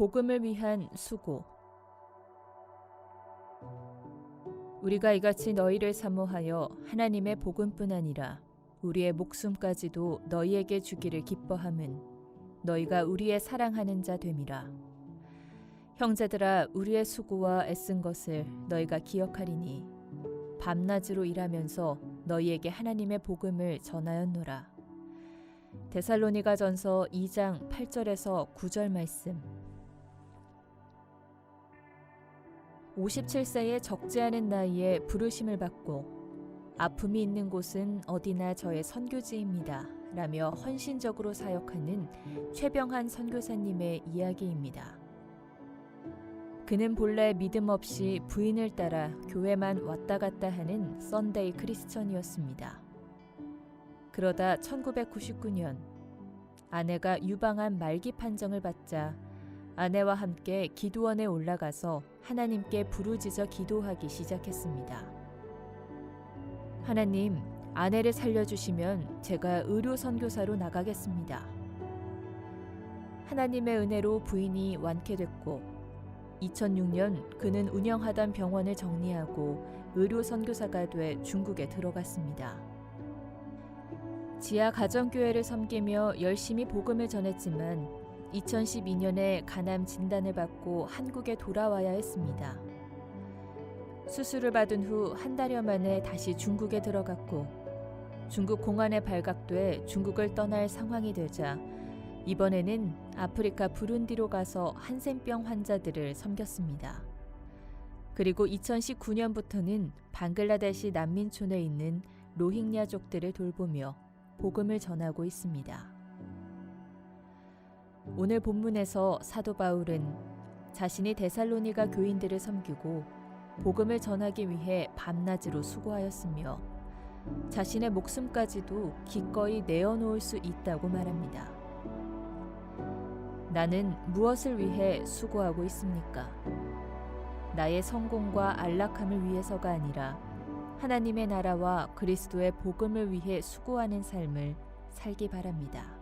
복음을 위한 수고. 우리가 이같이 너희를 사모하여 하나님의 복음뿐 아니라 우리의 목숨까지도 너희에게 주기를 기뻐함은 너희가 우리의 사랑하는 자 됨이라. 형제들아 우리의 수고와 애쓴 것을 너희가 기억하리니 밤낮으로 일하면서 너희에게 하나님의 복음을 전하였노라. 데살로니가 전서 2장 8절에서 9절 말씀. 57세의 적지 않은 나이에 부르심을 받고 아픔이 있는 곳은 어디나 저의 선교지입니다. 라며 헌신적으로 사역하는 최병한 선교사님의 이야기입니다. 그는 본래 믿음 없이 부인을 따라 교회만 왔다 갔다 하는 썬데이 크리스천이었습니다. 그러다 1999년 아내가 유방암 말기 판정을 받자 아내와 함께 기도원에 올라가서 하나님께 부르짖어 기도하기 시작했습니다. 하나님, 아내를 살려주시면 제가 의료 선교사로 나가겠습니다. 하나님의 은혜로 부인이 완쾌됐고 2006년 그는 운영하던 병원을 정리하고 의료 선교사가 돼 중국에 들어갔습니다. 지하 가정교회를 섬기며 열심히 복음을 전했지만 2012년에 간암 진단을 받고 한국에 돌아와야 했습니다. 수술을 받은 후 한 달여 만에 다시 중국에 들어갔고 중국 공안에 발각돼 중국을 떠날 상황이 되자 이번에는 아프리카 부룬디로 가서 한센병 환자들을 섬겼습니다. 그리고 2019년부터는 방글라데시 난민촌에 있는 로힝야족들을 돌보며 복음을 전하고 있습니다. 오늘 본문에서 사도 바울은 자신이 데살로니가 교인들을 섬기고 복음을 전하기 위해 밤낮으로 수고하였으며 자신의 목숨까지도 기꺼이 내어놓을 수 있다고 말합니다. 나는 무엇을 위해 수고하고 있습니까? 나의 성공과 안락함을 위해서가 아니라 하나님의 나라와 그리스도의 복음을 위해 수고하는 삶을 살기 바랍니다.